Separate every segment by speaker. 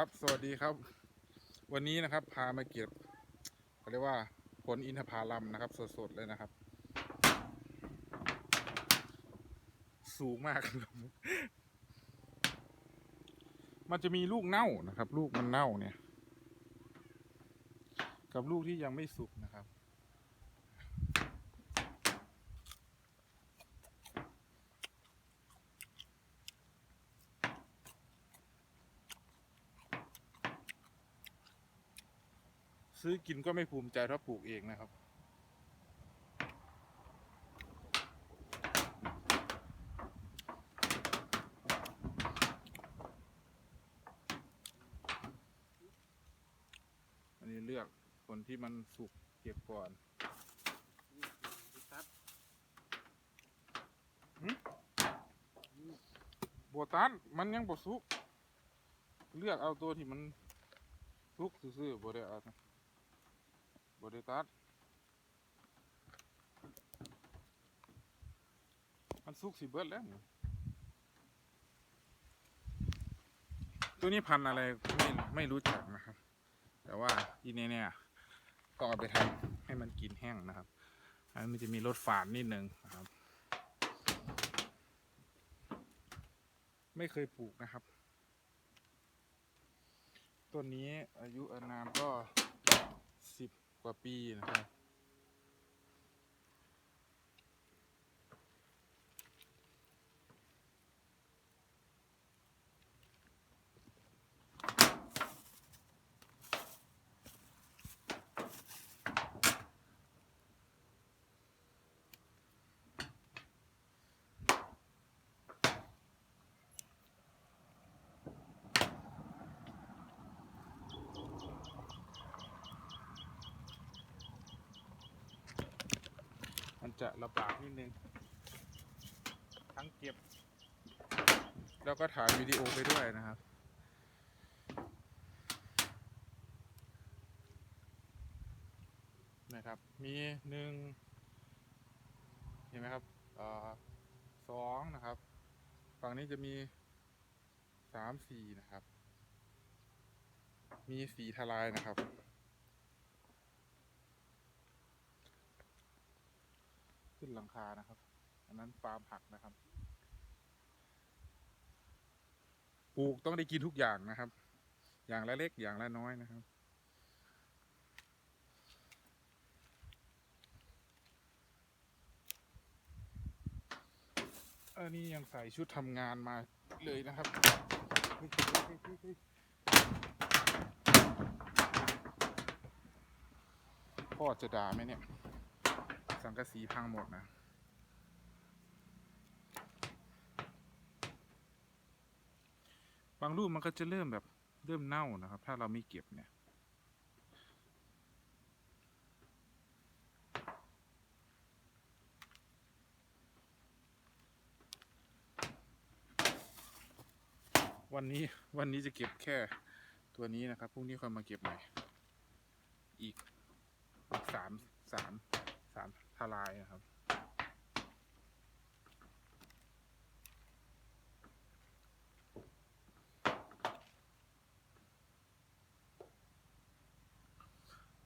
Speaker 1: ครับ สวัสดีครับ วันนี้นะครับ พามาเก็บเขาเรียกว่าผลอินทผลัมนะครับ สดๆเลยนะครับ สูงมากครับมันจะมีลูกเน่านะครับ ลูกมันเน่าเนี่ย กับลูกที่ยังไม่สุกนะครับ ซื้อกินก็ไม่ภูมิใจเท่าปลูกเองนะครับ อันนี้เลือกผลที่มันสุกเก็บก่อนบัวตันมันยังบ่สุก เลือกเอาตัวที่มันสุกซื่อๆบ่ได้เอา บ่ได้ตัดมันสุกสิเบิดแล้ว ตัวนี้พันอะไรไม่ไม่รู้จักนะครับ แต่ว่าที่นี่เนี่ยก็เอาไปทำให้มันกินแห้งนะครับ อันนี้มันจะมีรสฝาดนิดนึงนะครับ ไม่เคยปลูกนะครับ ต้นนี้อายุอานามก็ ว่าปีนะครับ จะลำบากนิดนึง ทั้งเก็บ แล้วก็ถ่ายวิดีโอไปด้วยนะครับ นะครับ มีหนึ่งเห็นไหมครับออสองนะครับ ฝั่งนี้จะมีสามสี่นะครับ มีสีทลายนะครับ ขึ้นหลังคานะครับ อันนั้นฟาร์มผักนะครับ ปลูกต้องได้กินทุกอย่างนะครับ อย่างละเล็กอย่างละน้อยนะครับ อันนี้ยังใส่ชุดทำงานมาเลยนะครับพ่อจะด่าไหมเนี่ย สังกะสีพังหมดนะบางรูปมันก็จะเริ่มแบบเริ่มเน่านะครับ ถ้าเราไม่เก็บเนี่ย วันนี้วันนี้จะเก็บแค่ตัวนี้นะครับพรุ่งนี้ค่อยมาเก็บใหม่อีกอีกสามสามสาม ทลายนะครับ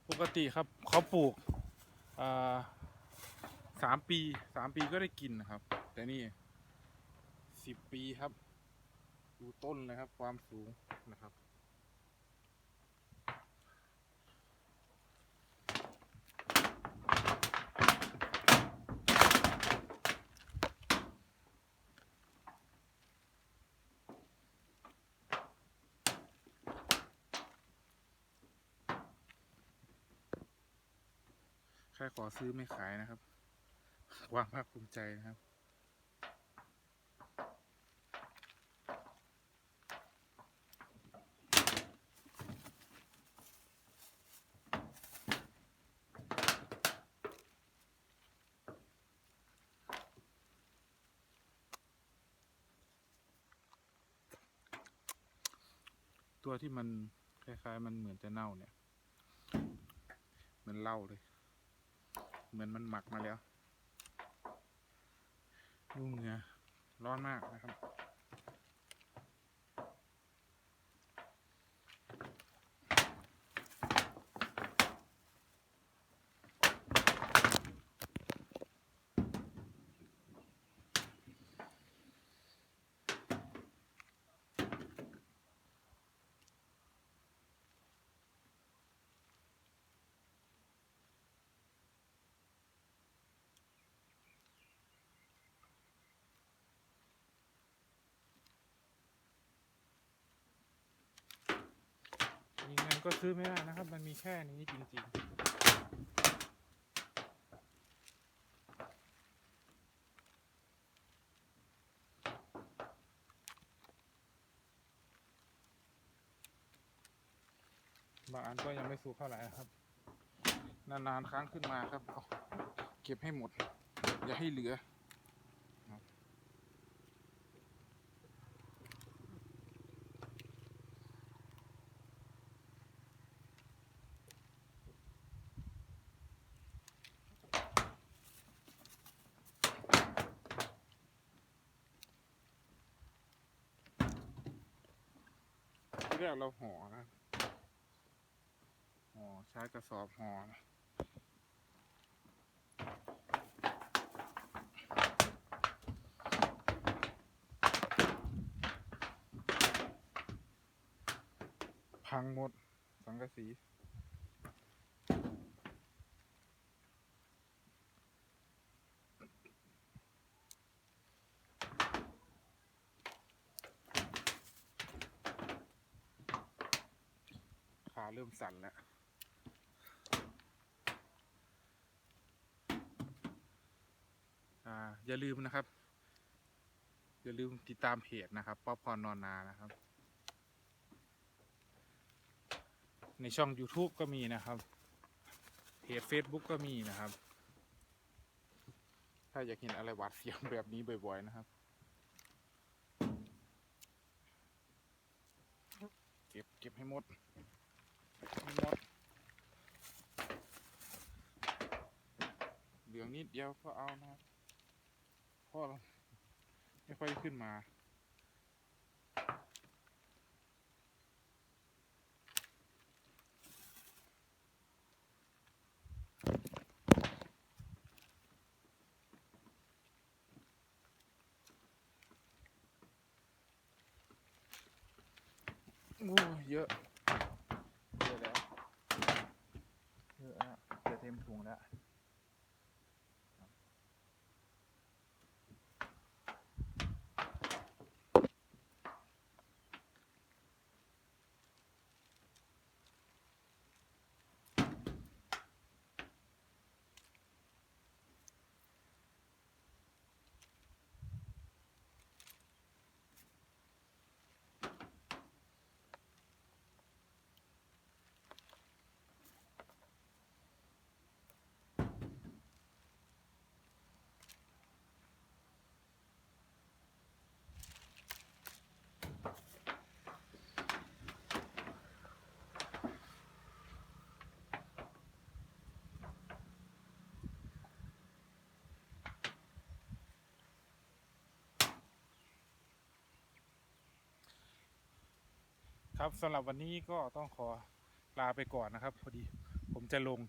Speaker 1: ปกติครับเขาปลูกสามปีสามปีก็ได้กินนะครับ แต่นี่สิบปีครับ ดูต้นเลยครับความสูงนะครับ ค่ขอซื้อไม่ขายนะครับ ความภาคภูมิใจนะครับ ตัวที่มันคล้ายๆ มันเหมือนจะเน่าเนี่ยมือนเล้าเลย เหมือนมันหมักมาแล้ว ดูเหงื่อร้อนมากนะครับ มันก็ซื้อไม่ได้นะครับ มันมีแค่นี้จริงๆ บางอันก็ยังไม่สุกเท่าไหร่นะครับ นานๆครั้งขึ้นมาครับ เก็บให้หมด อย่าให้เหลือ แรกเราห่อนะห่อใช้กระสอบห่อนะพังหมดสังกะสี เริ่มสั่นแล้วอย่าลืมนะครับ อย่าลืมติดตามเพจนะครับ ป๊อปคอนนอนนานะครับ ในช่อง YouTube ก็มีนะครับ เพจ Facebook ก็มีนะครับ ถ้าอยากเห็นอะไรหวาดเสียวแบบนี้บ่อยๆนะครับ เก็บเก็บให้หมด มดเหลืองนิดเดียวก็เอานะพราะเราไม่ค่อยขึ้นมาโอ้เยอะ เยอะแล้ว เย อะแล้วจะเต็มถุงแล้ว ครับสำหรับวันนี้ก็ต้องขอลาไปก่อนนะครับ พอดีผมจะลง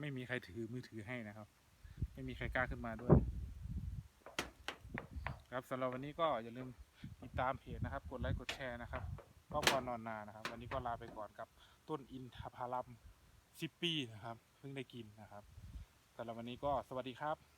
Speaker 1: ไม่มีใครถือมือถือให้นะครับ ไม่มีใครกล้าขึ้นมาด้วย ครับสำหรับวันนี้ก็อย่าลืมติดตามเพจนะครับ กดไลค์กดแชร์นะครับก็พอนอนนานะครับ วันนี้ก็ลาไปก่อนกับต้นอินทผลัมสิบปีนะครับ เพิ่งได้กินนะครับสำหรับวันนี้ก็สวัสดีครับ